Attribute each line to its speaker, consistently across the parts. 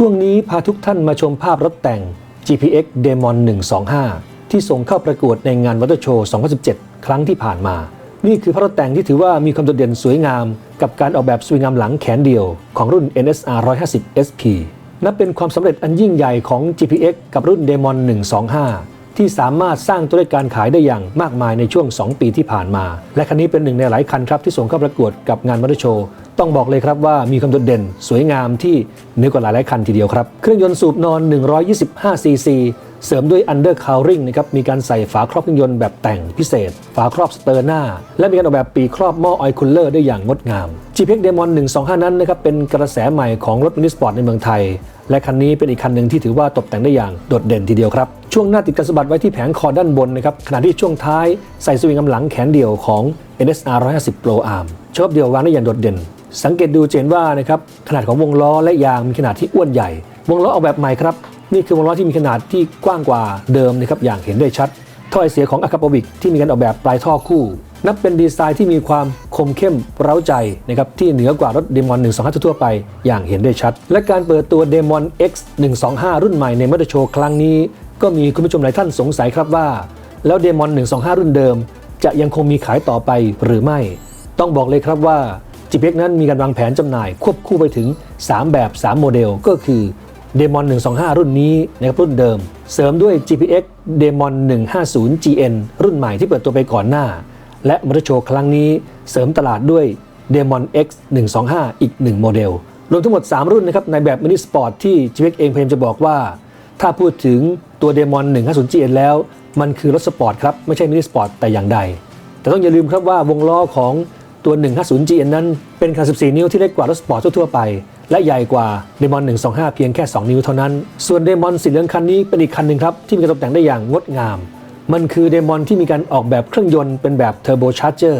Speaker 1: ช่วงนี้พาทุกท่านมาชมภาพรถแต่ง GPX Demon 125 ที่ส่งเข้าประกวดในงานวัตโชว์ 2017 ครั้งที่ผ่านมา นี่คือภาพรถแต่งที่ถือว่ามีความโดดเด่นสวยงาม กับการออกแบบสวยงามหลังแขนเดียว ของรุ่น NSR 150 SP นับเป็นความสำเร็จอันยิ่งใหญ่ของ GPX กับรุ่น Demon 125 ที่สามารถสร้างตัวเลขการขายได้อย่างมากมายในช่วง 2 ปีที่ผ่านมา และคันนี้เป็นหนึ่งในหลายคันครับที่ส่งเข้าประกวดกับงานมอเตอร์โชว์ ต้องบอกเลยครับว่ามีความโดดเด่น สวยงามที่เหนือกว่าหลายๆคันทีเดียวครับ เครื่องยนต์สูบนอน 125 ซีซีเสริมด้วย Under Cowling นะครับ มีการใส่ฝาครอบเครื่องยนต์แบบแต่งพิเศษ ฝาครอบสเตอร์หน้า และมีการออกแบบปีครอบหม้อออยคูลเลอร์ได้อย่างงดงาม GPX Demon 125 นั้นนะครับ เป็นกระแสใหม่ของรถมินิสปอร์ตในเมืองไทย และคันนี้เป็นอีกคันหนึ่งที่ถือว่าตกแต่งได้อย่างโดดเด่นทีเดียวครับ ช่วงหน้าติดกันสบัดไว้ที่แผงคอด้านบนนะครับ ขณะที่ช่วงท้ายใส่สวิงกำหลังแขนเดี่ยวของ NSR 150 Pro Arm ชอบเดียววางได้อย่างโดดเด่น สังเกตดูเห็นว่านะครับขนาดของวงล้อและยางมีขนาดที่อ้วนใหญ่ วงล้อออกแบบใหม่ครับ นี่คือวงล้อที่มีขนาดที่กว้างกว่าเดิมนะครับอย่างเห็นได้ชัดท่อไอเสียของอะคาปวิกที่มีการออกแบบปลายท่อคู่ นับเป็นดีไซน์ที่มีความคมเข้มเร้าใจนะครับที่เหนือกว่ารถ Demon 125 ทั่วไป อย่างเห็นได้ชัด และการเปิดตัว Demon X 125 รุ่นใหม่ในมอเตอร์โชว์ครั้งนี้ ก็มีคุณผู้ชมหลายท่านสงสัยครับว่า แล้ว Demon 125 รุ่นเดิม จะยังคงมีขายต่อไปหรือไม่ ต้องบอกเลยครับว่า GPX นั้นมีการวางแผนจำหน่าย ควบคู่ไปถึง 3 แบบ 3 โมเดล ก็คือ Demon 125 รุ่นนี้นะครับรุ่นเดิม เสริมด้วย GPX Demon 150 GN รุ่นใหม่ที่เปิดตัวไปก่อนหน้า และมอเตอร์โชว์ครั้งนี้เสริมตลาดด้วย Demon X 125 อีก 1 โมเดล รวมทั้งหมด 3 รุ่นนะครับในแบบมินิสปอร์ตที่ GPX เองพยายามจะบอกว่า ถ้าพูดถึงตัว Demon 150 GN แล้ว มันคือรถสปอร์ตครับไม่ใช่มินิสปอร์ตแต่อย่างใด แต่ต้องอย่าลืมครับว่าวงล้อของ ตัว 150 GN นั้นเป็นขนาด14 นิ้วที่เล็กกว่ารถสปอร์ตทั่วไป และใหญ่กว่า Demon 125 เพียงแค่ 2 นิ้วเท่านั้น ส่วน Demon สีเหลืองคันนี้เป็นอีกคันหนึ่งครับ ที่มีการตกแต่งได้อย่างงดงาม มันคือ Demon ที่มีการออกแบบเครื่องยนต์เป็นแบบ Turbo Charger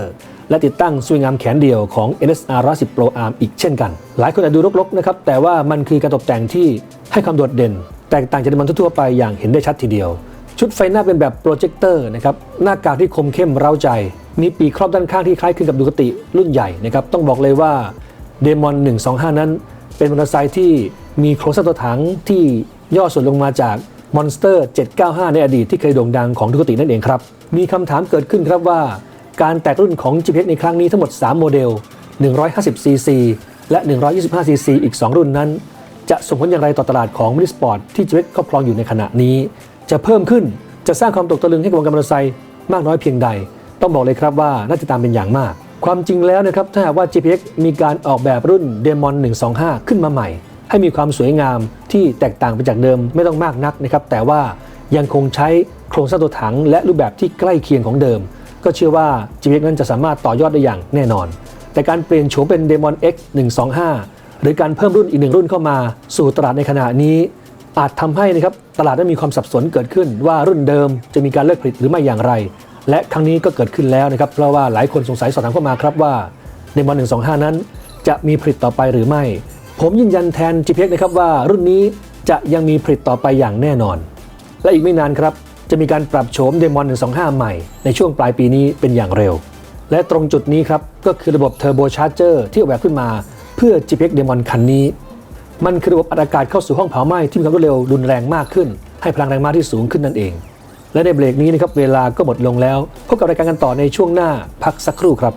Speaker 1: และติดตั้งสวิงอาร์มแขนเดียวของ NSR 110 Pro Arm อีกเช่นกัน หลายคนอาจดูรกๆนะครับแต่ว่ามันคือการตกแต่งที่ให้ความโดดเด่น แตกต่างจาก Demon ทั่วไปอย่างเห็นได้ชัดทีเดียว ชุดไฟหน้าเป็นแบบโปรเจคเตอร์นะครับหน้ากากที่คมเข้มเร้าใจ มีปีกครอบด้านข้างที่คล้ายคลึงกับดูคติรุ่นใหญ่นะครับต้องบอกเลยว่า Demon 125 นั้น เป็นมอเตอร์ไซค์ที่มีโครงสร้างตัวถังที่ย่อส่วนลงมาจาก Monster 795 ในอดีตที่เคยโด่งดังของดูคตินั่นเองครับ มีคำถามเกิดขึ้นครับว่า การแตกรุ่นของ GPX ในครั้งนี้ทั้งหมด 3 โมเดล 150cc และ 125cc อีก 2 รุ่นนั้น จะส่งผลอย่างไรต่อตลาดของมินิสปอร์ตที่ GPX ครอบครองอยู่ในขณะนี้ จะเพิ่มขึ้นจะสร้างความตกตะลึงให้กับวงการมอเตอร์ไซค์มากน้อยเพียงใด ต้องบอกเลยครับว่าน่าติดตามเป็นอย่างมาก ความจริงแล้วนะครับถ้าหากว่า GPX มีการออกแบบรุ่น Demon 125 ขึ้นมาใหม่ ให้มีความสวยงามที่แตกต่างไปจากเดิมไม่ต้องมากนักนะครับแต่ว่ายังคงใช้โครงสร้างตัวถังและรูปแบบที่ใกล้เคียงของเดิม ก็เชื่อว่า GPX นั้นจะสามารถต่อยอดได้อย่างแน่นอน แต่การเปลี่ยนโฉมเป็น Demon X 125 หรือการเพิ่มรุ่นอีกหนึ่งรุ่นเข้ามา สู่ตลาดในขณะนี้อาจทำให้นะครับตลาดได้มีความสับสนเกิดขึ้นว่ารุ่นเดิมจะมีการเลิกผลิตหรือไม่อย่างไร และครั้งนี้ก็เกิดขึ้นแล้วนะครับ เพราะว่าหลายคนสงสัยสอบถามเข้ามาครับว่า Demon 125 นั้น จะมีผลิตต่อไปหรือไม่ ผมยืนยันแทน GPX นะครับว่ารุ่นนี้จะยังมีผลิตต่อไปอย่างแน่นอน และอีกไม่นานครับ จะมีการปรับโฉม Demon 125 ใหม่ ในช่วงปลายปีนี้เป็นอย่างเร็ว และตรงจุดนี้ครับ ก็คือระบบ Turbo Charger ที่ออกแบบขึ้นมา เพื่อ GPX Demon คันนี้ มันคือระบบอัดอากาศเข้าสู่ห้องเผาไหม้ที่มีความรวดเร็วรุนแรงมากขึ้น ให้พลังแรงม้าที่สูงขึ้นนั่นเอง และในเบรกนี้นะครับเวลาก็หมดลงแล้วพบกับรายการกันต่อในช่วงหน้าพักสักครู่ครับ